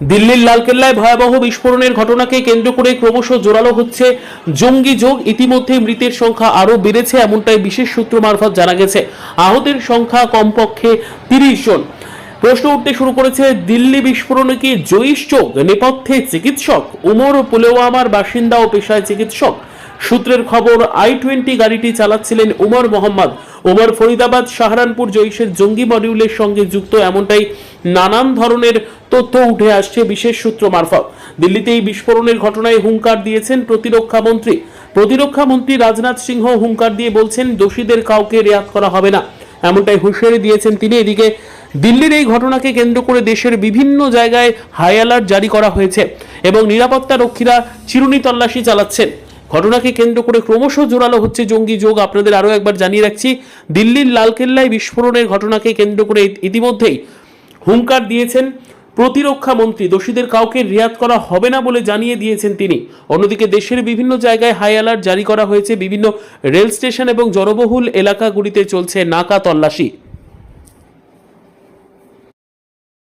দিল্লির লালকেল্লায় ভয়াবহ বিস্ফোরণের ঘটনাকে কেন্দ্র করে ক্রমশ জোরালো হচ্ছে জঙ্গি যোগ। ইতিমধ্যে মৃতের সংখ্যা আরও বেড়েছে, এমনটাই বিশেষ সূত্র মারফত জানা গেছে। আহতের সংখ্যা কমপক্ষে তিরিশ জন। প্রশ্ন উঠতে শুরু করেছে, দিল্লি বিস্ফোরণে কি চোখ নেপথ্যে চিকিৎসক? উমর পুলেওয়ামার বাসিন্দা ও পেশায় চিকিৎসক? সূত্রের খবর আই টোয়েন্টি গাড়িটি চালাচ্ছিলেন উমর মোহাম্মদ। উমর ফরিদাবাদ সাহারানপুর জৈশের জঙ্গি মডিউলের সঙ্গে যুক্ত এমনটাই নানান ধরনের তথ্য উঠে আসছে বিশেষ সূত্র মারফত। দিল্লিতে এই বিস্ফোরণের ঘটনায় হুঙ্কার দিয়েছেন প্রতিরক্ষা মন্ত্রী। প্রতিরক্ষা মন্ত্রী রাজনাথ সিংহ হুঙ্কার দিয়ে বলছেন, দোষীদের কাউকে রেয়াত করা হবে না। এমনটাই হুঁশিয়ারি দিয়েছেন তিনি। এদিকে দিল্লির এই ঘটনাকে কেন্দ্র করে দেশের বিভিন্ন জায়গায় হাই অ্যালার্ট জারি করা হয়েছে এবং নিরাপত্তা রক্ষীরা চিরুনি তল্লাশি চালাচ্ছেন। ঘটনাকে কেন্দ্র করে ক্রমশ জোরালো হচ্ছে জঙ্গি যোগ। আপনাদের আরও একবার জানিয়ে রাখছি, দিল্লির লালকেল্লায় বিস্ফোরণের ঘটনাকে কেন্দ্র করে ইতিমধ্যেই হুঙ্কার দিয়েছেন প্রতিরক্ষা মন্ত্রী। দোষীদের কাউকে রিয়াত করা হবে না বলে জানিয়ে দিয়েছেন তিনি। অন্যদিকে দেশের বিভিন্ন জায়গায় হাই অ্যালার্ট জারি করা হয়েছে। বিভিন্ন রেল স্টেশন এবং জনবহুল এলাকাগুলিতে চলছে নাকা তল্লাশি।